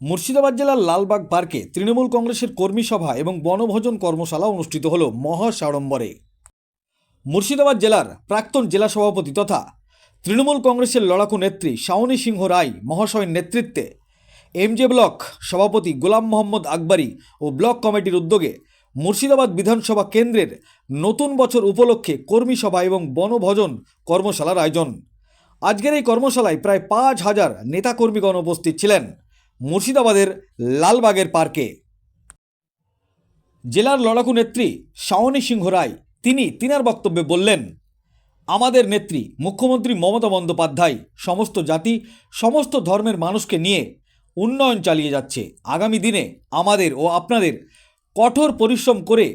মুর্শিদাবাদ জেলার লালবাগ পার্কে তৃণমূল কংগ্রেসের কর্মী সভা এবং বনভোজন কর্মশালা অনুষ্ঠিত হল মহা সাড়ম্বরে। মুর্শিদাবাদ জেলার প্রাক্তন জেলা সভাপতি তথা তৃণমূল কংগ্রেসের লড়াকু নেত্রী শাওনী সিংহ রায় মহাশয়ের নেতৃত্বে এমজে ব্লক সভাপতি গোলাম মোহাম্মদ আকবরী ও ব্লক কমিটির উদ্যোগে মুর্শিদাবাদ বিধানসভা কেন্দ্রের নতুন বছর উপলক্ষে কর্মী সভা এবং বনভোজন কর্মশালার আয়োজন। আজকের এই কর্মশালায় প্রায় পাঁচ হাজার নেতাকর্মীগণ উপস্থিত ছিলেন। মুর্শিদাবাদের লালবাগের পার্কে। জেলার লড়াকু নেত্রী শাওনী সিংহ রায়, তিনি তিনার বক্তব্যে বললেন, আমাদের নেত্রী মুখ্যমন্ত্রী মমতা বন্দ্যোপাধ্যায় সমস্ত জাতি, সমস্ত ধর্মের মানুষকে নিয়ে উন্নয়ন চালিয়ে যাচ্ছে। আগামী দিনে আমাদের ও আপনাদের কঠোর পরিশ্রম করে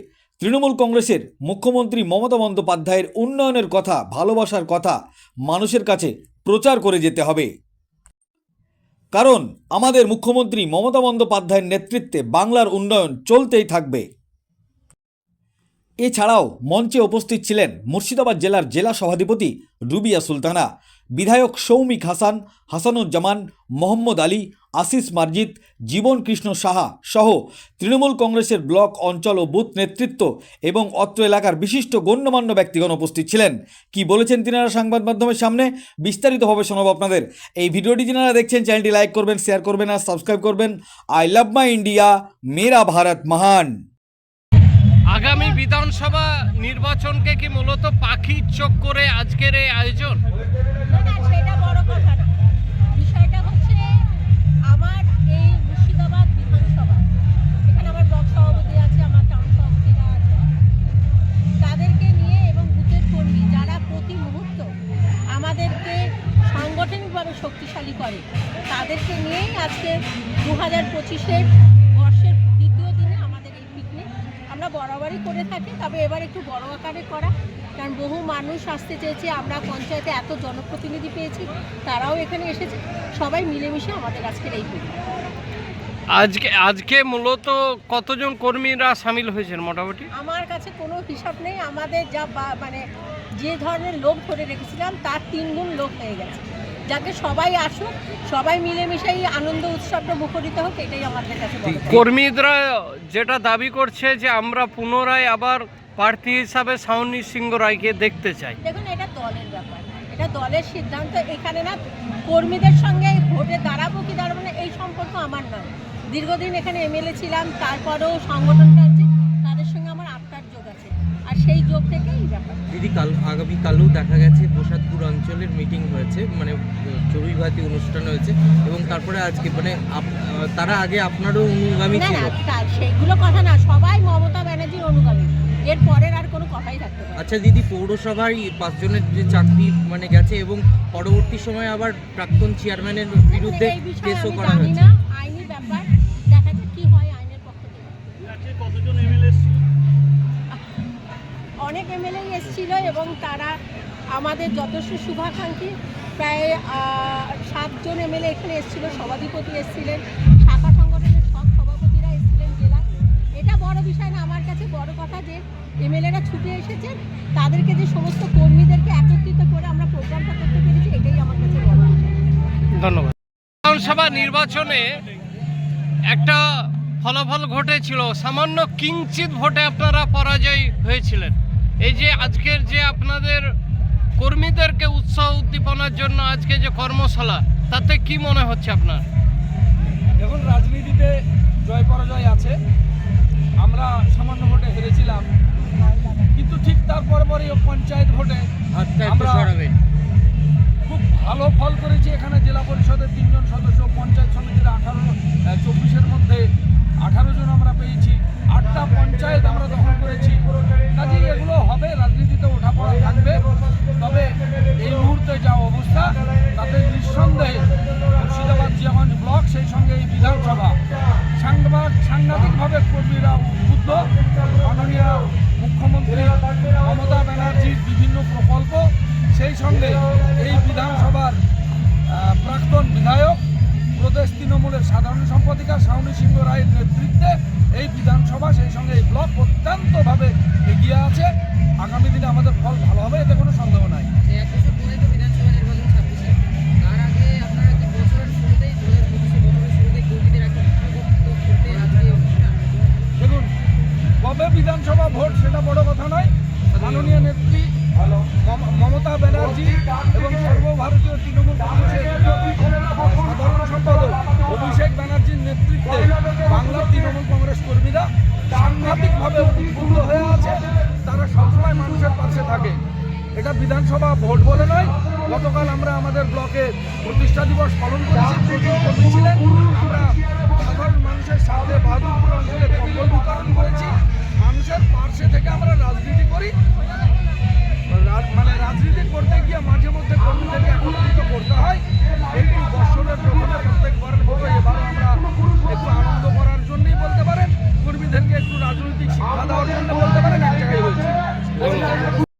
তৃণমূল কংগ্রেসের মুখ্যমন্ত্রী মমতা বন্দ্যোপাধ্যায়ের উন্নয়নের কথা, ভালোবাসার কথা মানুষের কাছে প্রচার করে যেতে হবে। কারণ আমাদের মুখ্যমন্ত্রী মমতা বন্দ্যোপাধ্যায়ের নেতৃত্বে বাংলার উন্নয়ন চলতেই থাকবে। এছাড়াও মঞ্চে উপস্থিত ছিলেন মুর্শিদাবাদ জেলার জেলা সভাধিপতি রুবিয়া সুলতানা, বিধায়ক সৌমিক হাসান, হাসানুজ্জামান, মোহাম্মদ আলী আশিস মার্জিত, জীবন কৃষ্ণ সাহা সহ তৃণমূল কংগ্রেসের ব্লক, অঞ্চল ও বুথ নেতৃত্ব এবং অত্র এলাকার বিশিষ্ট গণ্যমান্য ব্যক্তিগণ উপস্থিত ছিলেন। কি বলেছেন তিনারা সংবাদ মাধ্যমের সামনে? বিস্তারিতভাবে শোনাবো আপনাদের। এই ভিডিওটি যিনারা দেখছেন, চ্যানেলটি লাইক করবেন, শেয়ার করবেন আর সাবস্ক্রাইব করবেন। আই লাভ মাই ইন্ডিয়া, মেরা ভারত মহান। আগামী বিধানসভা নির্বাচনকে কি মূলত পাখির চোখ করে আজকের এই আয়োজন? পঁচিশের বর্ষের দ্বিতীয় দিনে আমাদের এই পিকনিক আমরা বরাবরই করে থাকি তবে এবার একটু বড় আকারে করা। কারণ বহু মানুষ আসতে চেয়েছে আমরা পঞ্চায়েতে এত জনপ্রতিনিধি পেয়েছি তারাও এখানে এসেছে। সবাই মিলেমিশে আমাদের আজকের এই পিকনিক আজকে আজকে মূলত কতজন কর্মীরা সামিল হয়েছেন মোটামুটি? আমার কাছে কোনো হিসাব নেই আমাদের যা মানে যে ধরনের লোক ধরে রেখেছিলাম তার তিন গুণ লোক হয়ে গেছে। যাতে সবাই আসুক সবাই মিলেমিশে এই আনন্দ উৎসবটা মুখরিত হোক এটাই আমাদের কাছে কর্মীরা যেটা দাবি করছে যে আমরা পুনরায় আবার প্রার্থী হিসাবে সাউনি সিংহ রায়কে দেখতে চাই। দেখুন এটা দলের ব্যাপার এটা দলের সিদ্ধান্ত। এখানে না কর্মীদের সঙ্গে ভোটে দাঁড়াবো কি দাঁড়াবো না এই সম্পর্ক আমার নয়। দীর্ঘদিন এখানে এমএলএ ছিলাম তারপরেও সংগঠনটা সেই যোগ থেকেই এই ব্যাপার দিদি কাল আগামীকালও দেখা গেছে প্রসাদপুর অঞ্চলের মিটিং হয়েছে মানে চড়ুইভাতি অনুষ্ঠান হয়েছে এবং তারপরে আজকে মানে তারা আগে আপনারও অনুগামী ছিল। না সেইগুলো কথা না সবাই মমতা ব্যানার্জির অনুগামী। এর পরের আর কোনো কথাই থাকতে পারে আচ্ছা দিদি পৌরসভায় পাঁচজনের যে চাকরি মানে গেছে এবং পরবর্তী সময় আবার প্রাক্তন চেয়ারম্যানের বিরুদ্ধে কেসও করা হয়েছে। আইনি ব্যাপার দেখা যাক কি হয় আইনের পক্ষ থেকে। অনেক এমএলএ এসেছিল এবং তারা আমাদের যথেষ্ট শুভাকাঙ্ক্ষী। প্রায় সাতজন এমএলএ এখানে এসেছিল, সভাধিপতি এসেছিলেন, শাখা সংগঠনের সব সভাপতিরা এসেছিলেন জেলায় এটা বড় বিষয় না, আমার কাছে বড় কথা যে এমএলএরা ছুটে এসেছেন, তাদেরকে যে সমস্ত কর্মীদেরকে একত্রিত করে আমরা প্রোগ্রামটা করতে পেরেছি, এটাই আমার কাছে বড় ধন্যবাদ। বিধানসভা নির্বাচনে একটা ফলাফল ঘটেছিল, সামান্য কিঞ্চিত ভোটে আপনারা পরাজয় হয়েছিলেন। এই যে আজকের যে আপনাদের কর্মীদেরকে উৎসাহ উদ্দীপনার জন্য আজকে যে কর্মশালা তাতে কি মনে হচ্ছে আপনার? এখন রাজনীতিতে জয় পরাজয় আছে। আমরা সামান্য ভোটে হেরেছিলাম। কিন্তু ঠিক তার পরে পরে পঞ্চায়েত ভোটে আমরা- খুব ভালো ফল করেছি। এখানে জেলা পরিষদের তিনজন সদস্য পঞ্চায়েত সমিতির আঠারো চব্বিশের মধ্যে আঠারো জন আমরা পেয়েছি, আটটা পঞ্চায়েত আমরা দখল করেছি। কাজেই এগুলো হবে, রাজনীতিতে ওঠাপড়া থাকবে। তবে এই মুহূর্তে যা অবস্থা, তাতে নিঃসন্দেহে মুর্শিদাবাদ জিয়াগঞ্জ ব্লক, সেই সঙ্গে এই বিধানসভা। সাংবাদ সাংঘাতিকভাবে কর্মীরা উদ্বুদ্ধ। মাননীয় মুখ্যমন্ত্রী মমতা ব্যানার্জির বিভিন্ন প্রকল্প, সেই সঙ্গে এই বিধানসভার প্রাক্তন বিধায়ক প্রদেশ তৃণমূলের সাধারণ সম্পাদিকা শাওনি সিংহ রায়ের নেতৃত্বে এই বিধানসভা সেই সঙ্গে এই ব্লক অত্যন্তভাবে এগিয়ে আছে। আগামী দিনে আমাদের ফল ভালো হবে এতে কোনো সন্দেহ নাই। দেখুন কবে বিধানসভা ভোট সেটা বড় কথা নয়। মাননীয় নেত্রী মমতা ব্যানার্জি এবং সর্বভারতীয় তৃণমূল বিধানসভা ভোট বলে নয় গতকাল আমরা আমাদের ব্লকে প্রতিষ্ঠা দিবস পালন করেছি আমরা সাধারণ